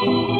Thank you.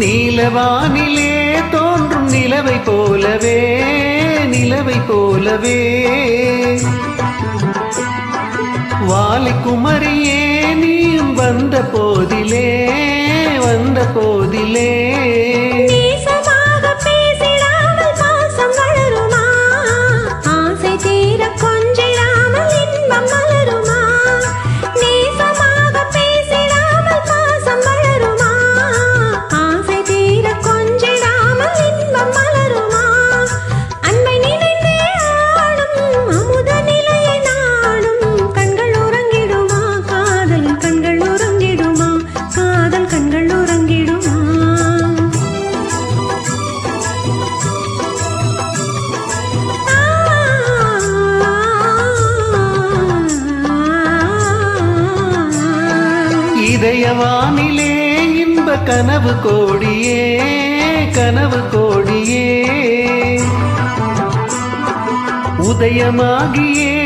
நீலவானிலே தோன்றும் நிலவை போலவே நிலவை போலவே. வாலி குமரியே நீயும் வந்த போதிலே வந்த போதிலே. வானிலே இன்ப கனவு கோடியே கனவு கோடியே. உதயமாகியே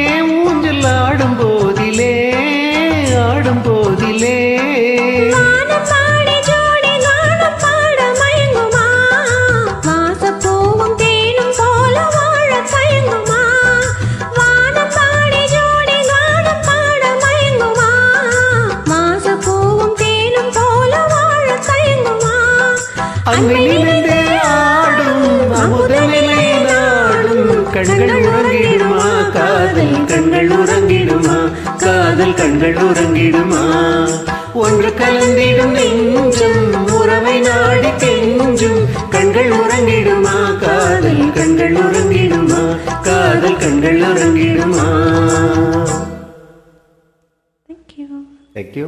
அன்னை நினைந்தே ஆடும் அமுத நிலை நாடும். கண்கள் உறங்கிடுமா? காதல் கண்கள் உறங்கிடுமா? காதல் கண்கள் உறங்கிடுமா? ஒன்று கலந்திடும் நெஞ்சும் உறவை நாடி கெஞ்சும். கண்கள் உறங்கிடுமா? காதல் கண்கள் உறங்கிடுமா? காதல் கண்கள் உறங்கிடுமா? Thank you. தேங்க்யூ